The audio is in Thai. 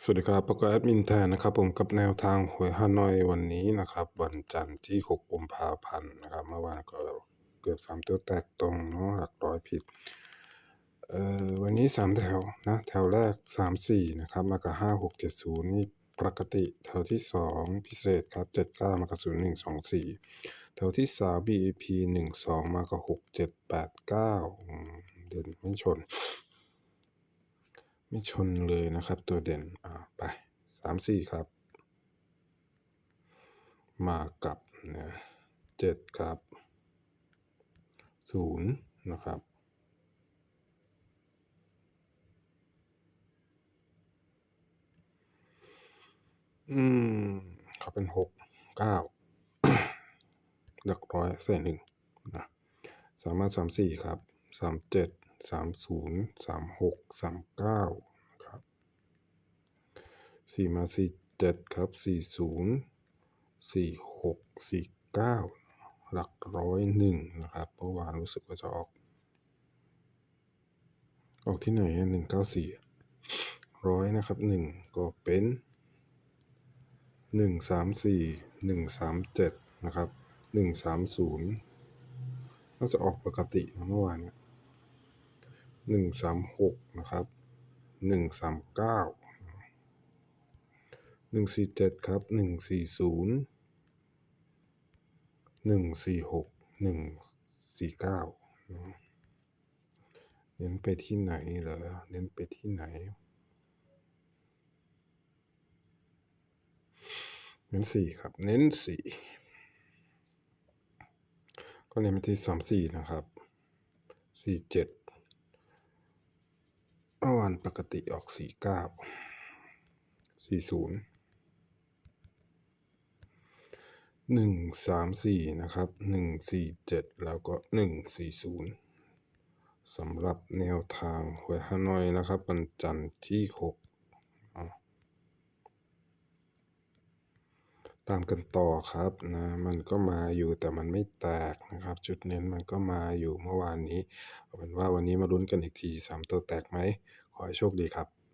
สวัสดีครับปกแอดมินแทนนะครับผมกับแนวทางหวยฮานอยวันนี้นะครับ วันจันทร์ที่ 6 กุมภาพันธ์นะครับเมื่อวานก็เกือบสามตัวแตกตรงเนาะหลักร้อยผิดเอ่อวันนี้สามแถวนะแถวแรกสามสี่นะครับมากับห้าหกเจ็ดศูนย์นี่ปกติแถวที่สองพิเศษครับเจ็ดเก้ามากับศูนย์หนึ่งสองสี่แถวที่สาม BEP หนึ่งสองมากับหกเจ็ดแปดเก้าเด่นไม่ชน ไม่ชนเลยนะครับตัวเด่น อ่าไปสามสี่ครับ มากับนะเจ็ดครับศูนย์นะครับอืมเขาเป็นหกเก้าหลักร้อยเศษหนึ่งนะสามารถสามสี่ครับสามเจ็ด สามศูนย์สามหกสามเก้าครับสี่มาสี่เจ็ดครับสี่ศูนย์สี่หกสี่เก้าหลักร้อยหนึ่งนะครับเมื่อวานรู้สึกว่าจะออก ออกที่ไหนหนึ่งเก้าสี่ร้อยนะครับหนึ่งก็เป็นหนึ่งสามสี่หนึ่งสามเจ็ดนะครับหนึ่งสามศูนย์น่าจะออกปกตินะเมื่อวานเนี่ย หนึ่งสามหกนะครับหนึ่งสามเก้าหนึ่งสี่เจ็ดครับหนึ่งสี่ศูนย์หนึ่งสี่หกหนึ่งสี่เก้าเน้นไปที่ไหนเหรอเน้นไปที่ไหนเน้นสี่ครับ เน้นสี่ก็เน้นไปที่สามสี่นะครับสี่เจ็ด มื่อวานปกติออกสี่เก้าสี่ศูนย์หนึ่งสามสี่นะครับหนึ่งสี่เจ็ดแล้วก็หนึ่งสี่ศูนย์สำหรับแนวทางหวยฮานอยนะครับวันจันทร์ที่หกอะ ตามกันต่อครับนะมันก็มาอยู่แต่มันไม่แตกนะครับ จุดเน้นมันก็มาอยู่เมื่อวานนี้เอาเป็นว่าวันนี้มาลุ้นกันอีกทีสามตัวแตกไหมขอให้โชคดีครับ